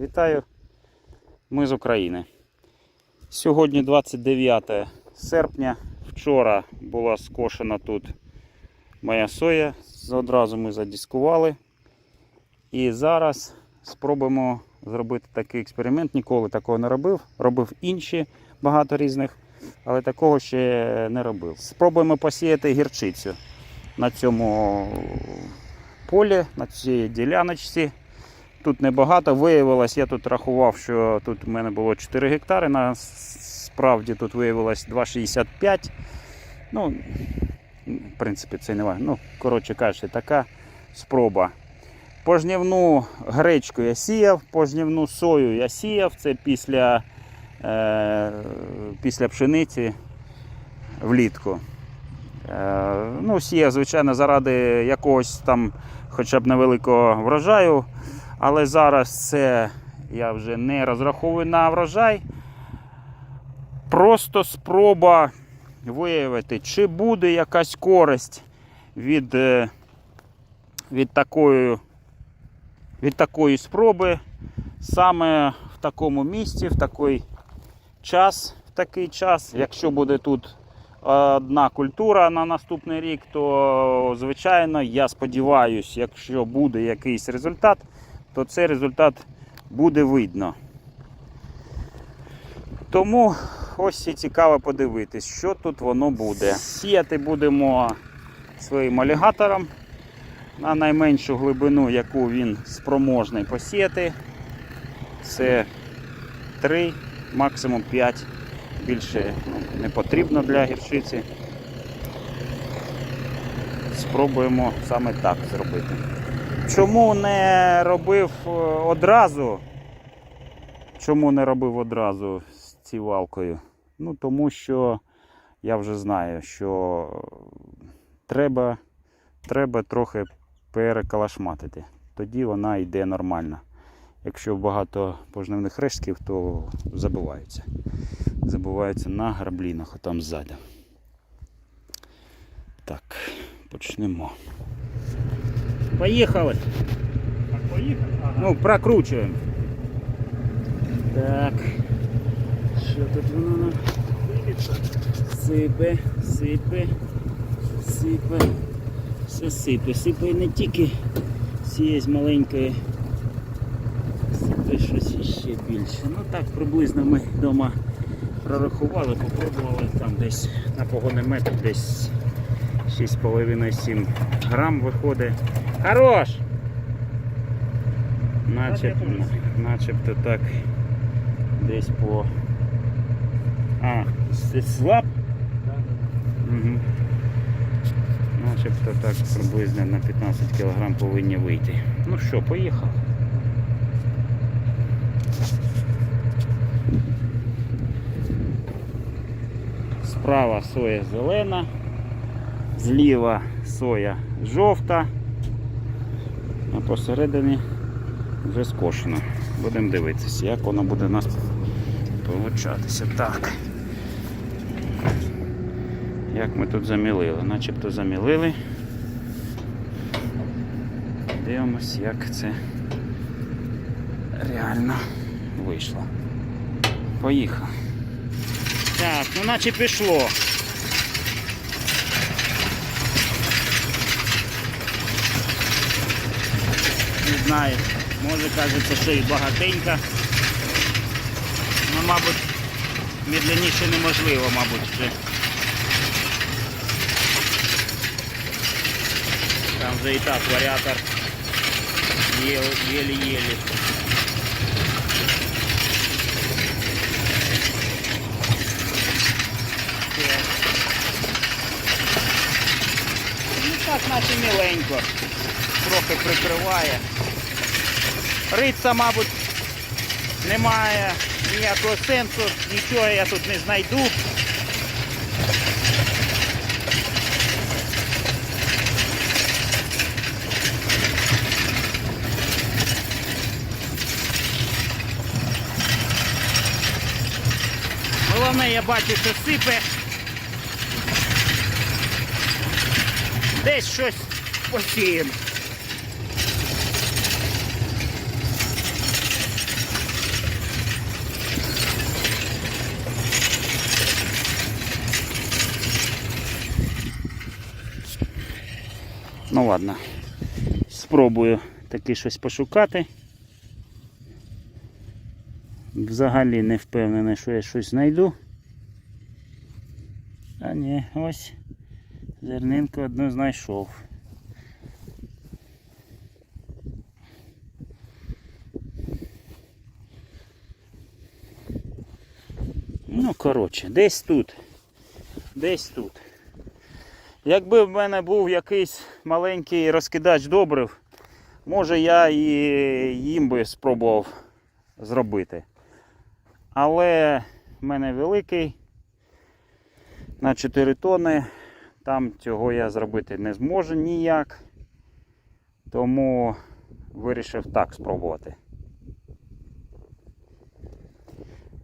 Вітаю! Ми з України. Сьогодні 29 серпня. Вчора була скошена тут моя соя. Одразу ми задіскували. І зараз спробуємо зробити такий експеримент. Ніколи такого не робив. Робив інші багато різних, але такого ще не робив. Спробуємо посіяти гірчицю на цьому полі, на цій діляночці. Тут небагато. Виявилось, я тут рахував, що тут у мене було 4 гектари. Насправді тут виявилось 2,65. Ну, в принципі, це не важливо. Ну, коротше кажучи, така спроба. Пожнівну гречку я сіяв, пожнівну сою я сіяв. Це після, е, після пшениці влітку. Е, ну, сіяв, звичайно, заради якогось там хоча б невеликого врожаю. Але зараз це я вже не розраховую на врожай. Просто спроба виявити, чи буде якась користь від, е, від, такої, від такої спроби саме в такому місці, в такий час, в такий час. Якщо буде тут одна культура на наступний рік, то звичайно я сподіваюся, якщо буде якийсь результат, то цей результат буде видно. Тому ось і цікаво подивитись, що тут воно буде. Сіяти будемо своїм алігатором на найменшу глибину, яку він спроможний посіяти. Це 3, максимум 5. Більше ну, не потрібно для гірчиці. Спробуємо саме так зробити. Чому не робив е, одразу? Чому не робив одразу з цівалкою? Ну, тому що я вже знаю, що треба, треба трохи перекалашматити. Тоді вона йде нормально. Якщо багато пожнивних рештків, то забиваються. Забиваються на граблінах, там ззаду. Так, почнемо. Поїхали! Так, поїхали? Ага. Ну, прокручуємо. Так. Що тут воно сипе, сипе, сипе, все сипе. Сипе не тільки цієї маленької. Сипе щось ще більше. Ну так приблизно ми вдома прорахували, попробували там десь на погонний метр десь 6,5-7 грам виходить. Хорош! Начебто, начебто так десь по. А, слаб? Угу. Начебто так приблизно на 15 кг повинні вийти. Ну що, поїхав. Справа соя зелена, зліва соя жовта, а посередині вже скошено. Будемо дивитися, як воно буде у нас получатися. Так. Як ми тут замілили? Начебто замілили. Дивимось, як це реально вийшло. Поїхав. Так, ну наче пішло. Не знаю. Може кажеться, що і багатенька. Ну, мабуть, медленніше неможливо, мабуть, вже. Там вже і так варіатор єлі-єлі. Ну так, наче міленько. Трохи прикриває. Риться, мабуть, немає ніякого сенсу, нічого я тут не знайду. Головне, я бачу, що сипе. Десь щось посіємо. Ну ладно. Спробую таки щось пошукати. Взагалі не впевнений, що я щось знайду. А ні, ось зернинку одну знайшов. Ну, коротше, десь тут. Десь тут. Якби в мене був якийсь маленький розкидач добрив, може я і їм би спробував зробити. Але в мене великий на 4 тони. Там цього я зробити не зможу ніяк. Тому вирішив так спробувати.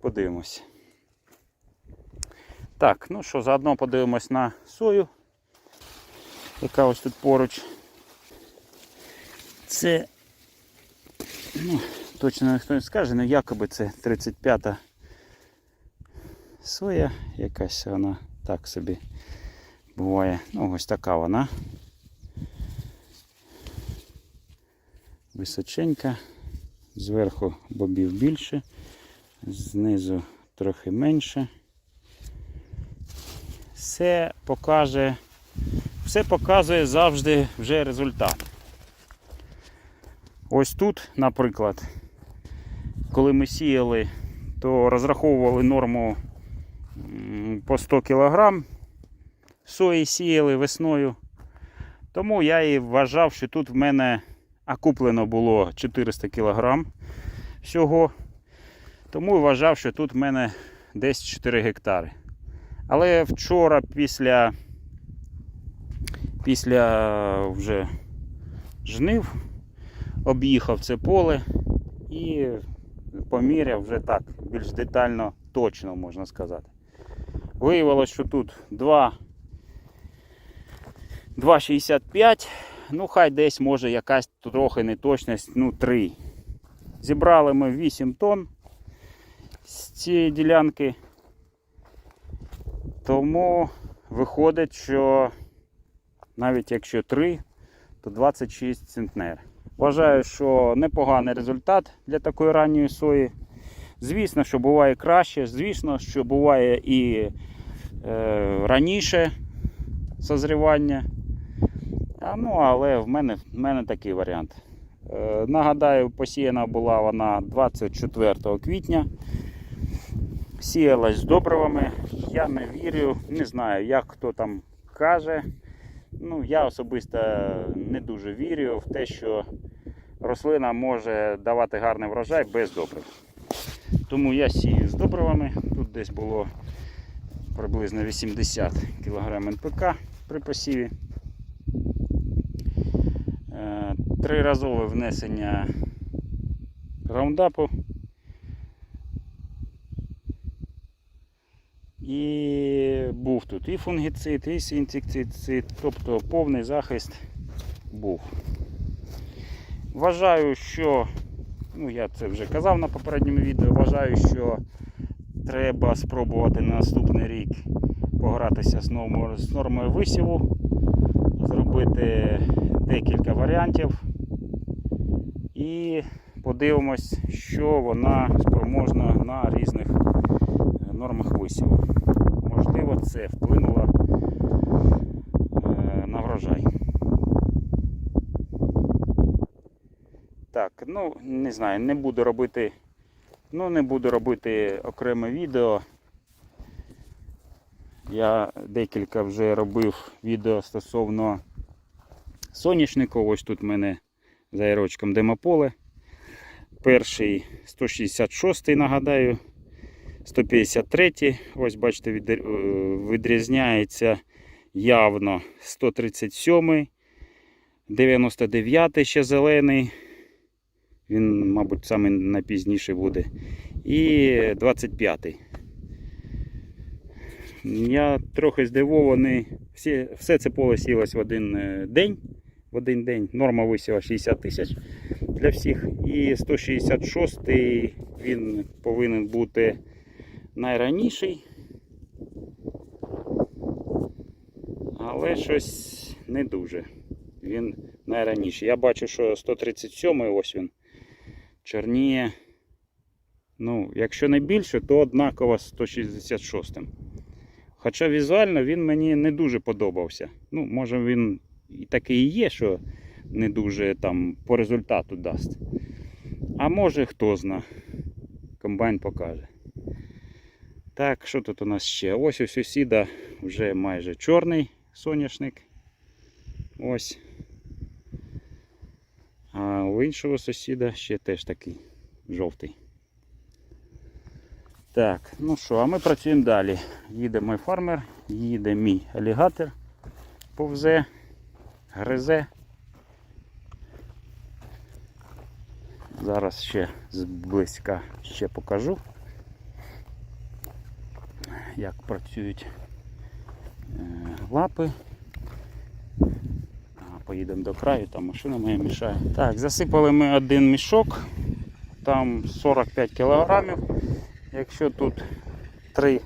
Подивимось. Так, ну що, заодно подивимось на сою, яка ось тут поруч. Це, ну, точно ніхто не скаже, але якоби це 35-та соя, якась вона так собі буває. Ну, ось така вона. Височенька, зверху бобів більше, знизу трохи менше. Все покаже, все показує завжди вже результат. Ось тут, наприклад, коли ми сіяли, то розраховували норму по 100 кг сої сіяли весною. Тому я і вважав, що тут в мене окуплено було 400 кг всього. Тому вважав, що тут в мене десь 4 гектари. Але вчора після, після вже жнив об'їхав це поле і поміряв вже так, більш детально, точно можна сказати. Виявилось, що тут 2 2,65, ну хай десь може якась трохи неточність, ну 3. Зібрали ми 8 тонн з цієї ділянки. Тому виходить, що навіть якщо 3, то 26 центнер. Вважаю, що непоганий результат для такої ранньої сої. Звісно, що буває краще, звісно, що буває і е, раніше созрівання. А, ну, але в мене, в мене такий варіант. Е, нагадаю, посіяна була вона 24 квітня. Сіялась з добривами. Я не вірю, не знаю, як хто там каже. Ну, я особисто не дуже вірю в те, що рослина може давати гарний врожай без добрив. Тому я сію з добривами. Тут десь було приблизно 80 кг НПК при посіві. Е, Триразове внесення раундапу. І був тут і фунгіцид, і інсектицид, тобто повний захист був. Вважаю, що, ну я це вже казав на попередньому відео, вважаю, що треба спробувати на наступний рік погратися з нормою, з нормою висіву, зробити декілька варіантів і подивимось, що вона спроможна на різних нормах висіву. Можливо, це вплинуло е, на врожай. Так, ну не знаю, не буду робити, ну не буду робити окреме відео. Я декілька вже робив відео стосовно соняшнику. Ось тут в мене за ярочком демополе. Перший 166 нагадаю, 153 ось бачите, е, відрізняється явно 137 99 ще зелений. Він, мабуть, саме найпізніший буде. І 25-й. Я трохи здивований. Все це поле сілось в один е, день. В один день. Норма висіла 60 тисяч для всіх. І 166 він повинен бути найраніший. Але щось не дуже. він найраніше. Я бачу, що 137 ось він чорніє. Ну, якщо не більше, то однаково з 166. Хоча візуально він мені не дуже подобався. Ну, може він і такий є, що не дуже там по результату дасть. А може хто зна. Комбайн покаже. Так, що тут у нас ще? Ось у сусіда вже майже чорний соняшник. Ось. А у іншого сусіда ще теж такий жовтий. Так, ну що, а ми працюємо далі. Їде мій фармер, їде мій алігатор, повзе, гризе. Зараз ще зблизька ще покажу, як працюють е, лапи. Поїдемо до краю, там машина моя мішає. Так, засипали ми один мішок, там 45 кілограмів. Якщо тут 3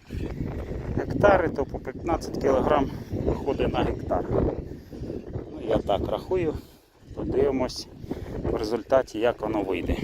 гектари, то по 15 кілограм виходить на гектар. Ну, я так рахую. Подивимось в результаті, як воно вийде.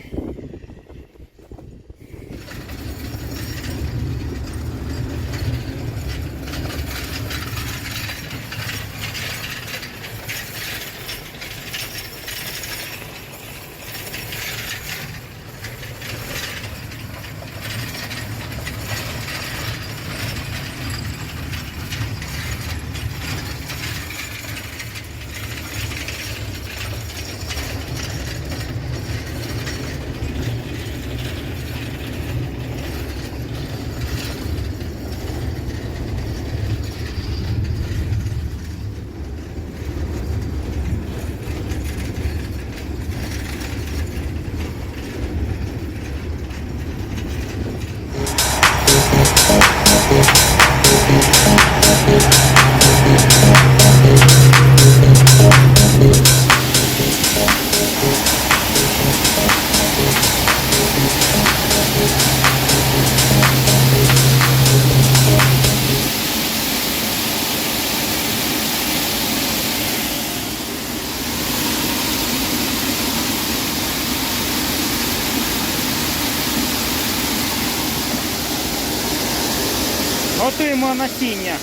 Готуємо насіння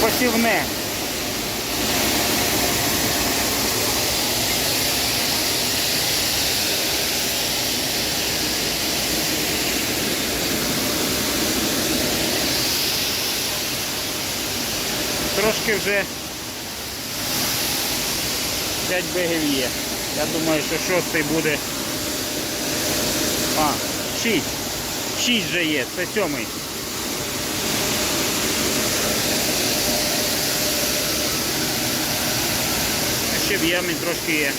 посівне. Трошки вже 5 бегів є. Я думаю, що шостий буде. А, 6. 6 вже є, це сьомий. хоч об'єм трошки є.